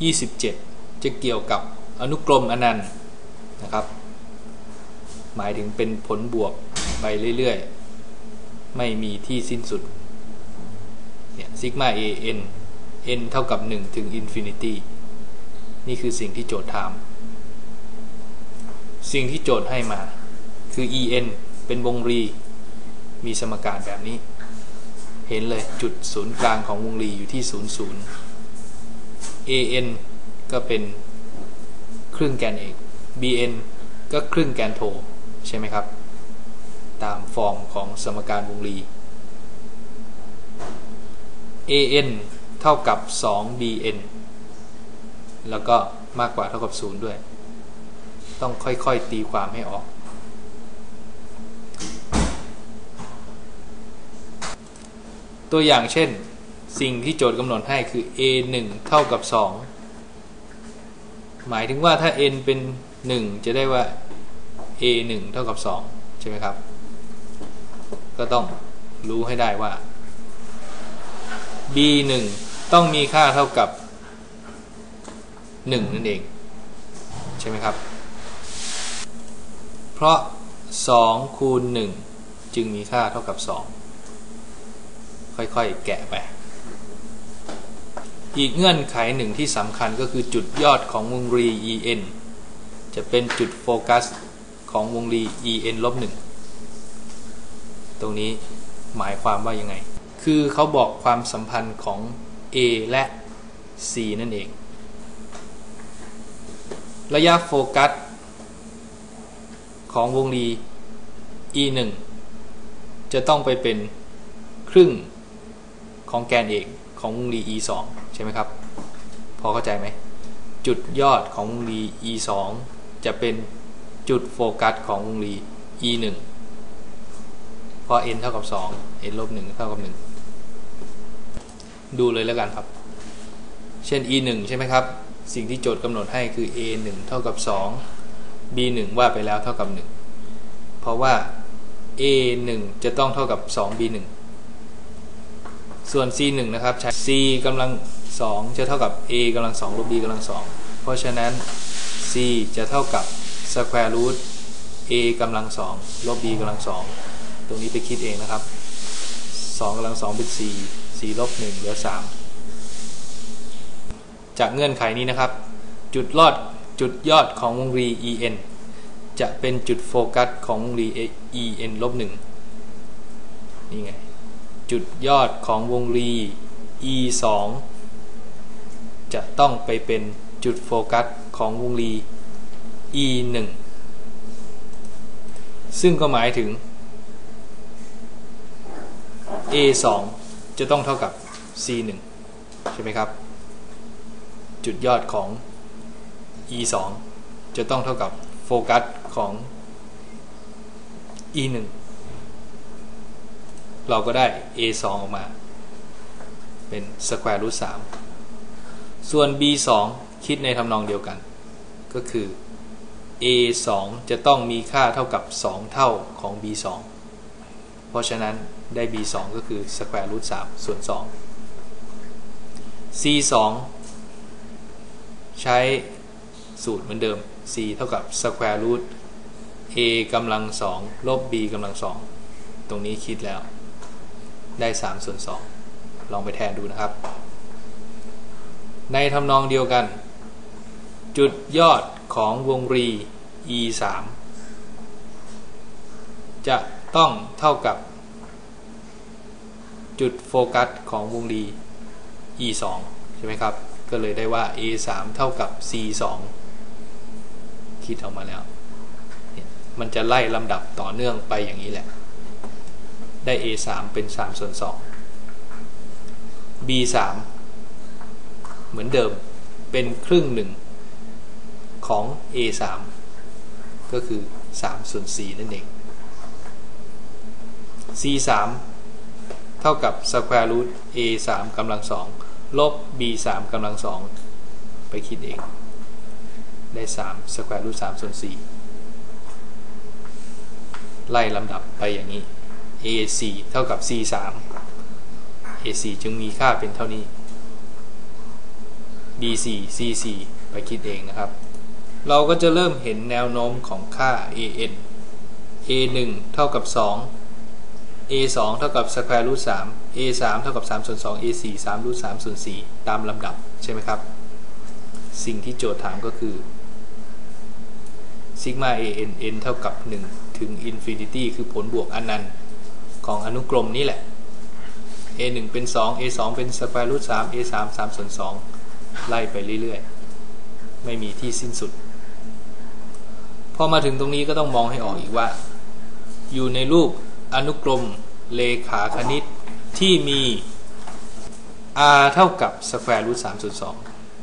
27 จะเกี่ยวกับอนุกรมอนันต์นะครับ หมายถึงเป็นผลบวกไปเรื่อยๆ ไม่มีที่สิ้นสุดเนี่ยซิกมา a n n เท่ากับ 1 ถึงอินฟินิตี้นี่คือสิ่งที่โจทย์ถาม สิ่งที่โจทย์ให้มาคือ en เป็นวงรี มีสมการแบบนี้ เห็นเลยจุดศูนย์กลางของวงรีอยู่ที่ 0 0 an ก็เป็นครึ่งแกนเอก bn ก็ครึ่งแกนโท ใช่ไหมครับ ตามฟอร์มของสมการวงรี an เท่ากับ 2 bn แล้วก็มากกว่าเท่ากับ 0 ด้วย ต้องค่อยๆตีความให้ออก ตัวอย่างเช่น สิ่งที่โจทย์กำหนดให้คือ a 1เท่ากับ 2 หมายถึงว่าถ้า n เป็น 1 จะได้ว่า a 1เท่ากับ 2 ใช่ไหมครับ ก็ต้องรู้ให้ได้ว่า b 1ต้องมีค่าเท่ากับ 1 นั่นเอง ใช่ไหมครับ เพราะ 2 คูณ 1 จึงมีค่าเท่ากับ 2 ค่อยๆ แกะไป อีกเงื่อนไขหนึ่งที่สำคัญก็คือจุดยอดของวงรี en จะเป็นจุดโฟกัสของวงรี en ลบ1ตรงนี้หมายความว่ายังไง คือเขาบอกความสัมพันธ์ของ a และ c นั่นเอง ระยะโฟกัสของวงรี e 1จะต้องไปเป็นครึ่งของแกนเอก ของวงรี e 2ใช่ไหมครับ พอเข้าใจไหม จุดยอดของวงรี e 2จะเป็นจุดโฟกัสของวงรี e 1เพราะ n เท่ากับ 2 n ลบ1เท่ากับ 1 ดูเลยแล้วกันครับ เช่น e 1ใช่ไหมครับ สิ่งที่โจทย์กำหนดให้คือ a 1เท่ากับ 2 b 1ว่าไปแล้วเท่ากับ 1 เพราะว่า a 1จะต้องเท่ากับ 2 b 1 ส่วน c 1นะครับ c กำลัง2จะเท่ากับ a กำลัง2ลบ b กำลัง2เพราะฉะนั้น c จะเท่ากับ square root a กำลัง2ลบ b กำลัง2ตรงนี้ไปคิดเองนะครับ2กำลัง2เป็น 4 4ลบ1เหลือ 3 จากเงื่อนไขนี้นะครับ จุดลอดจุดยอดของวงรี en จะเป็นจุดโฟกัสของวงรี en ลบ1นี่ไง จุดยอดของวงรี e 2จะต้องไปเป็นจุดโฟกัสของวงรี e 1ซึ่งก็หมายถึง a 2จะต้องเท่ากับ c 1ใช่ไหมครับ จุดยอดของ e 2จะต้องเท่ากับโฟกัสของ e 1 เราก็ได้ a 2ออกมา เป็น square root 3ส่วน b 2คิดในทำนองเดียวกัน ก็คือ a 2จะต้องมีค่าเท่ากับ 2 เท่าของ b 2เพราะฉะนั้นได้ b 2ก็คือ square root 3ส่วน 2 c 2ใช้สูตรเหมือนเดิม c เท่ากับ square root a กำลัง2ลบ b กำลัง2ตรงนี้คิดแล้ว ได้3ส่วน2ลองไปแทนดูนะครับ ในทำนองเดียวกัน จุดยอดของวงรี e 3จะต้องเท่ากับ จุดโฟกัสของวงรี e 2ใช่ไหมครับ ก็เลยได้ว่า a 3เท่ากับ c 2คิดออกมาแล้ว มันจะไล่ลำดับต่อเนื่องไปอย่างนี้แหละ ได้ a 3เป็น3ส่วน2 b 3เหมือนเดิมเป็นครึ่งหนึ่งของ a 3ก็คือ3ส่วน4นั่นเอง c 3เท่ากับ square root a 3กำลัง2ลบ b 3กำลัง2ไปคิดเอง ได้ 3 square root 3ส่วน4ไล่ลำดับไปอย่างนี้ AC เท่ากับ C 3 AC จึงมีค่าเป็นเท่านี้ B4 C4 ไปคิดเองนะครับ เราก็จะเริ่มเห็นแนวโน้มของค่า AN A1 เท่ากับ 2 A2 เท่ากับ square root 3 A3 เท่ากับ3ส่วน2 A4 3 root 3ส่วน4ตามลำดับใช่ไหมครับ สิ่งที่โจทย์ถามก็คือ sigma an n เท่ากับ 1 ถึง infinity คือผลบวกอนันต์ ของอนุกรมนี่แหละ a1 เป็น2 a2 เป็น square root 3 a3 3ส่วน2ไล่ไปเรื่อยๆ ไม่มีที่สิ้นสุด พอมาถึงตรงนี้ก็ต้องมองให้ออกอีกว่า อยู่ในรูปอนุกรมเลขาคณิตที่มี r เท่ากับ square root 3ส่วน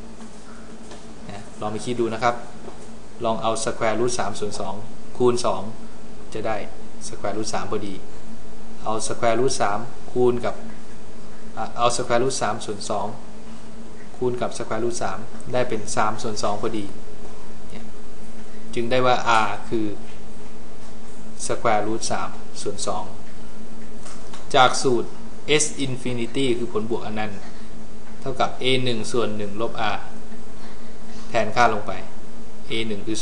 2นะลองไปคิดดูนะครับ ลองเอา square root 3ส่วน2คูณ 2 จะได้ square root 3พอดี เอา square root 3คูณกับเอา square root 3ส่วน2คูณกับ square root 3ได้เป็น3ส่วน2พอดี จึงได้ว่า r คือ square root 3ส่วน2จากสูตร s infinity คือผลบวกอนันต์ เท่ากับ a 1ส่วน 1 ลบ r แทนค่าลงไป a 1คือ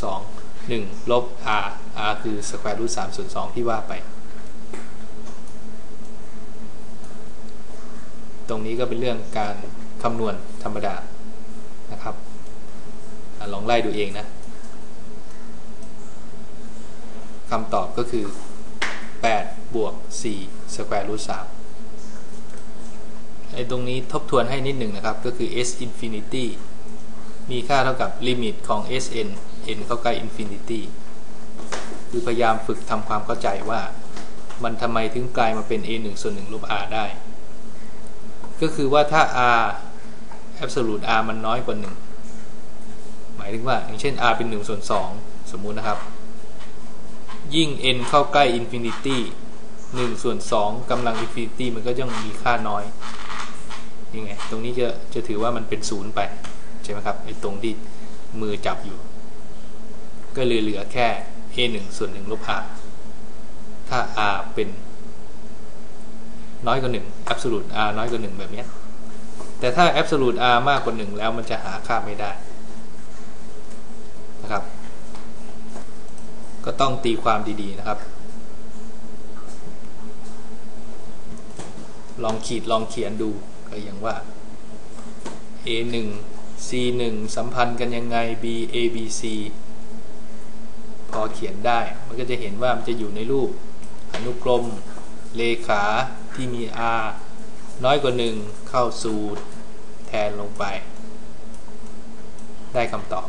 2 1 ลบ r r คือ square root 3ส่วน 2 ที่ว่าไป ตรงนี้ก็เป็นเรื่องการคำนวณธรรมดานะครับอลองไล่ดูเองนะคำตอบก็คือ 8 บวก4 square root 3ไอ้ตรงนี้ทบทวนให้นิดหนึ่งนะครับ ก็คือ s infinity มีค่าเท่ากับลิมิตของ sn n เข้าใกล้ infinity คือพยายามฝึกทำความเข้าใจว่า มันทำไมถึงกลายมาเป็น a 1ส่วน1ลบ r ได้ ก็คือว่าถ้า r absolute r มันน้อยกว่า 1 หมายถึงว่าอย่างเช่น r เป็น 1 ส่วน 2 สมมุตินะครับ ยิ่ง n เข้าใกล้ infinity 1 ส่วน 2กำลัง infinity มันก็ยังมีค่าน้อยยังไง ตรงนี้จะจะถือว่ามันเป็นศูนย์ไป ใช่ไหมครับไอ้ตรงที่มือจับอยู่ ก็เลยเหลือแค่ a 1ส่วน1ลบ r ถ้า r เป็น น้อยกว่า1 absolute r น้อยกว่า1แบบนี้ แต่ถ้า absolute r มากกว่า1แล้วมันจะหาค่าไม่ได้นะครับ ก็ต้องตีความดีๆนะครับ ลองขีดลองเขียนดูก็อย่างว่า a 1 c 1สัมพันธ์กันยังไง b a b c พอเขียนได้ มันก็จะเห็นว่ามันจะอยู่ในรูปอนุกรม เลขา ที่มี r น้อยกว่า 1 เข้าสูตรแทนลงไป ได้คำตอบ